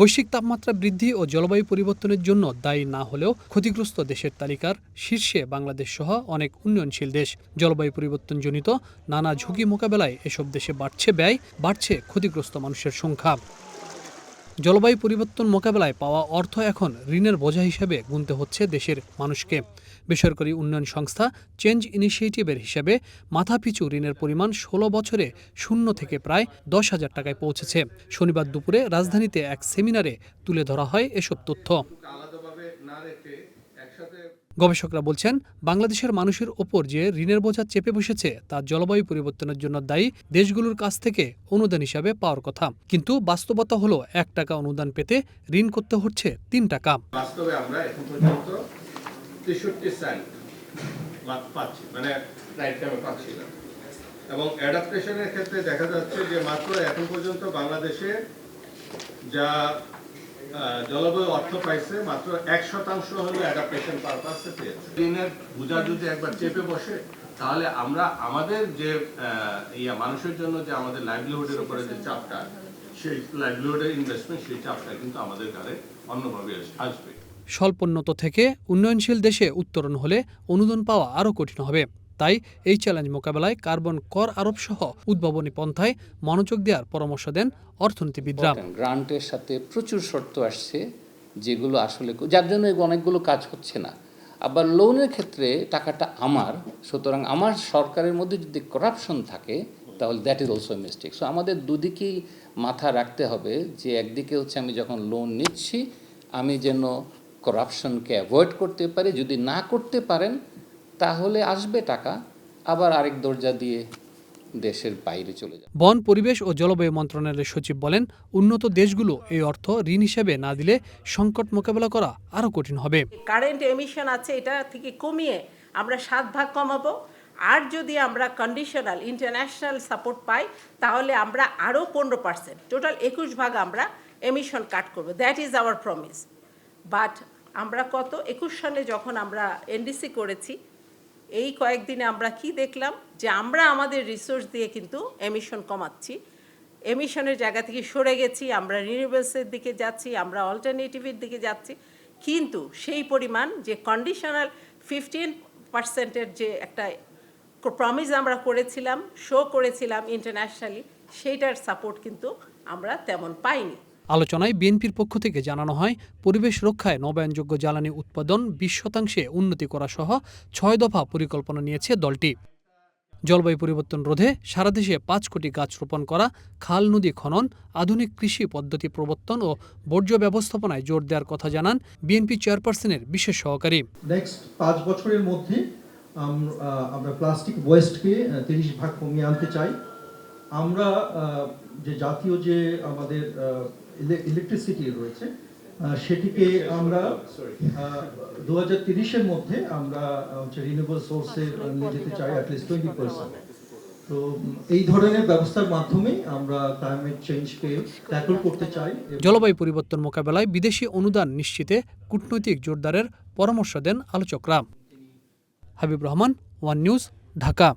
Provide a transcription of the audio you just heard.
বৈশ্বিক তাপমাত্রা বৃদ্ধি ও জলবায়ু পরিবর্তনের জন্য দায়ী না হলেও ক্ষতিগ্রস্ত দেশের তালিকার শীর্ষে বাংলাদেশ সহ অনেক উন্নয়নশীল দেশ। জলবায়ু পরিবর্তনজনিত নানা ঝুঁকি মোকাবেলায় এসব দেশে বাড়ছে ব্যয়, বাড়ছে ক্ষতিগ্রস্ত মানুষের সংখ্যা। জলবায়ু পরিবর্তন মোকাবেলায় পাওয়া অর্থ এখন ঋণের বোঝা হিসেবে গুনতে হচ্ছে দেশের মানুষকে। বেসরকারি উন্নয়ন সংস্থা চেঞ্জ ইনিশিয়েটিভের হিসাবে মাথাপিছু ঋণের পরিমাণ ষোলো বছরে শূন্য থেকে প্রায় দশ হাজার টাকায় পৌঁছেছে। শনিবার দুপুরে রাজধানীতে এক সেমিনারে তুলে ধরা হয় এসব তথ্য। গবেষকরা বলছেন বাংলাদেশের মানুষের ওপর যে ঋণের বোঝা চেপে বসেছে তা জলবায়ু পরিবর্তনের জন্য দায়ী দেশগুলোর কাছ থেকে অনুদান হিসাবে পাওয়ার কথা। কিন্তু বাস্তবতা হলো এক টাকা অনুদান পেতে ঋণ করতে হচ্ছে তিন টাকা। বাস্তবে আমরা এখন পর্যন্ত তেষট্টি সেন্ট পাচ্ছি মানে রাইট টাইমে পাচ্ছি না। এবং অ্যাডাপ্টেশনের ক্ষেত্রে দেখা যাচ্ছে যে মাত্র এখন পর্যন্ত বাংলাদেশে যা জলবায়ু অর্থ পাইছে মাত্র এক শতাংশ হলো অ্যাডাপ্টেশন পারপাসে পেয়েছে। ঋণের বোঝা যদি একবার চেপে বসে তাহলে আমরা আমাদের যে ইয়া মানুষের জন্য যে আমাদের লাইভলিহুডের উপরে যে চাপটা সেই লাইভলিহুডের ইনভেস্টমেন্ট সেই চাপটা কিন্তু আমাদের ঘরে অন্যভাবে আসবে। স্বল্পোন্নত থেকে উন্নয়নশীল দেশে উত্তরণ হলে অনুদান পাওয়া আরও কঠিন হবে। তাই এই চ্যালেঞ্জ মোকাবেলায় কার্বন কর আরোপ সহ উদ্ভাবনী পন্থায় মনোযোগ দেওয়ার পরামর্শ দেন অর্থনীতিবিদরা। গ্রান্টের সাথে প্রচুর শর্ত আসছে যেগুলো আসলে যার জন্য অনেকগুলো কাজ হচ্ছে না। আবার লোনের ক্ষেত্রে টাকাটা আমার, সুতরাং আমার সরকারের মধ্যে যদি করাপশন থাকে, তাহলে that is also mistake so আমাদের দুদিকেই মাথা রাখতে হবে যে একদিকে হচ্ছে আমি যখন লোন নিচ্ছি, আমি যেন করাপশনকে অ্যাভয়েড করতে পারি, যদি না করতে পারেন তাহলে আসবে টাকা আবার আরেক দরজা দিয়ে দেশের বাইরে চলে যাবে। বন পরিবেশ ও জলবায়ু মন্ত্রণালয়ের সচিব বলেন উন্নত দেশগুলো এই অর্থ ঋণ হিসেবে না দিলে সংকট মোকাবেলা করা আরও কঠিন হবে। কারেন্ট এমিশন আছে এটা থেকে কমিয়ে আমরা সাত ভাগ কমাবো। আর যদি আমরা কন্ডিশনাল ইন্টারন্যাশনাল সাপোর্ট পাই তাহলে আমরা আরও পনেরো পার্সেন্ট টোটাল একুশ ভাগ আমরা এমিশন কাট করব। That is our promise but আমরা কত একুশ সালে যখন আমরা এনডিসি করেছি এই কয়েকদিনে আমরা কি দেখলাম? যে আমরা আমাদের রিসোর্স দিয়ে কিন্তু এমিশন কমাচ্ছি। এমিশনের জায়গা থেকে সরে গেছি, আমরা রিনিউয়েবলসের দিকে যাচ্ছি, আমরা অল্টারনেটিভের দিকে যাচ্ছি। কিন্তু সেই পরিমাণ যে কন্ডিশনাল ফিফটিন পার্সেন্টের যে একটা প্রমিস আমরা করেছিলাম শো করেছিলাম ইন্টারন্যাশনালি সেইটার সাপোর্ট কিন্তু আমরা তেমন পাইনি। আলোচনায় বিএনপির পক্ষ থেকে জানানো হয়, পরিবেশ রক্ষায় নবায়নযোগ্য জ্বালানি উৎপাদন বিশ শতাংশে উন্নতি করা সহ ছয় দফা পরিকল্পনা নিয়েছে দলটি। জলবায়ু পরিবর্তন রোধে সারা দেশে পাঁচ কোটি গাছ রোপণ করা, খাল, নদী খনন, আধুনিক কৃষি পদ্ধতি প্রবর্তন ও বর্জ্য ব্যবস্থাপনায় জোর দেওয়ার কথা জানান বিএনপি চেয়ারপারসনের বিশেষ সহকারী। নেক্সট পাঁচ বছরের মধ্যে আমরা প্লাস্টিক ওয়েস্টকে তিরিশ ভাগ কমিয়ে আনতে চাই। আমরা যে জাতীয় যে আমাদের ইলেকট্রিসিটি রয়েছে। সেটিকে আমরা দু হাজার তিরিশের মধ্যে আমরা হচ্ছে রিনিউয়েবল সোর্সে নিয়ে যেতে চাই অ্যাটলিস্ট টোয়েন্টি পার্সেন্ট তো এই ধরনের ব্যবস্থার মাধ্যমে আমরা ক্লাইমেট চেঞ্জকে ট্যাকল করতে চাই জলবায়ু পরিবর্তন মোকাবেলায় বিদেশি অনুদান নিশ্চিতে কূটনৈতিক জোরদারের পরামর্শ দেন আলোচকরা। Habib Rahman, one news, Dhaka.